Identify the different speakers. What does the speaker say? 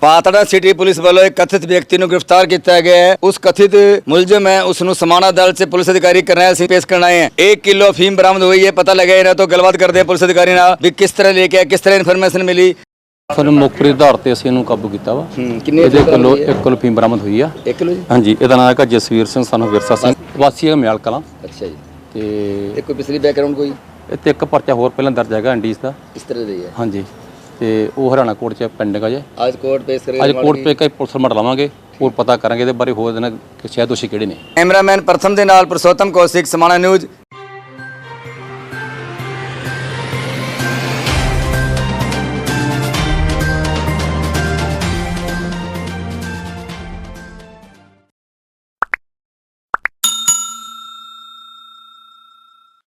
Speaker 1: Patran city police ਵੱਲੋਂ ਇੱਕ ਕਥਿਤ ਵਿਅਕਤੀ ਨੂੰ ਗ੍ਰਿਫਤਾਰ ਕੀਤਾ ਗਿਆ ਹੈ। ਉਸ ਕਥਿਤ ਮੁਲਜ਼ਮ ਹੈ ਉਸ ਨੂੰ ਸਮਾਣਾ ਅਦਾਲਤ 'ਚ ਪੁਲਿਸ ਅਧਿਕਾਰੀ ਕਰਨੈਲ ਸਿੰਘ ਪੇਸ਼ ਕਰਨ ਆਏ ਹਨ 1 ਕਿਲੋ ਅਫੀਮ ਬਰਾਮਦ ਹੋਈ ਹੈ ਪਤਾ ਲੱਗਿਆ ਇਹਨਾਂ ਤੋਂ ਗੱਲਬਾਤ ਕਰਦੇ ਪੁਲਿਸ ਅਧਿਕਾਰੀ ਨਾਲ ਵੀ ਕਿਸ ਤਰ੍ਹਾਂ ਲੈ ਕੇ ਕਿਸ ਤਰ੍ਹਾਂ ਇਨਫੋਰਮੇਸ਼ਨ ਮਿਲੀ?
Speaker 2: ਫਿਰ ਮੁਖਪਰੀ ਆਧਾਰ ਤੇ ਅਸੀਂ ਇਹਨੂੰ ਕਾਬੂ ਕੀਤਾ ਵਾ। ਇਹਦੇ ਕਿਲੋ 1 ਕਿਲੋ ਅਫੀਮ ਬਰਾਮਦ ਹੋਈ ਆ।
Speaker 1: 1 ਕਿਲੋ ਜੀ?
Speaker 2: ਹਾਂਜੀ ਇਹਦਾ ਨਾਮ ਹੈ ਜਸਵੀਰ ਸਿੰਘ ਸਾਨੂੰ ਵਿਰਸਾ ਸਿੰਘ। ਵਾਸੀ ਹੈ ਮਿਆਲ ਕਲਾਂ।
Speaker 1: ਅੱਛਾ ਜੀ।
Speaker 2: ਤੇ
Speaker 1: ਕੋਈ ਪਿਛਲੀ ਬੈਕਗ੍ਰਾਉਂਡ ਕੋਈ?
Speaker 2: ਤੇ ਇੱਕ ਪਰਚਾ ਹੋਰ ਪਹਿਲਾਂ ਦਰਜ ਹੈਗਾ ਇੰਡੀਜ਼ ਦਾ।
Speaker 1: ਇਸ ਤਰ੍ਹਾਂ ਦੇ ਹੈ।
Speaker 2: ਹਾਂਜੀ। ਤੇ ਉਹ ਹਰਿਆਣਾ ਕੋਰਟ 'ਚ ਪੈਂਡਿੰਗ ਆ ਜੇ।
Speaker 1: ਅੱਜ ਕੋਰਟ ਪੇਸ਼ ਕਰੇ
Speaker 2: ਅੱਜ ਕੋਰਟ ਪੇ ਕਈ ਪੁਲਿਸ ਮਟ ਲਾਵਾਂਗੇ। ਹੋਰ ਪਤਾ ਕਰਾਂਗੇ ਇਹਦੇ ਬਾਰੇ ਹੋਰ ਦਿਨ ਕਿ ਸ਼ਾਇਦ ਦੋਸ਼ੀ ਕਿਹੜੇ ਨੇ।
Speaker 1: ਕੈਮਰਾਮੈਨ ਪ੍ਰਥਮ ਦੇ ਨਾਲ ਪ੍ਰਸੋਤਮ ਕੌਸ਼ਿਕ ਸਮਾਣਾ ਨਿਊਜ਼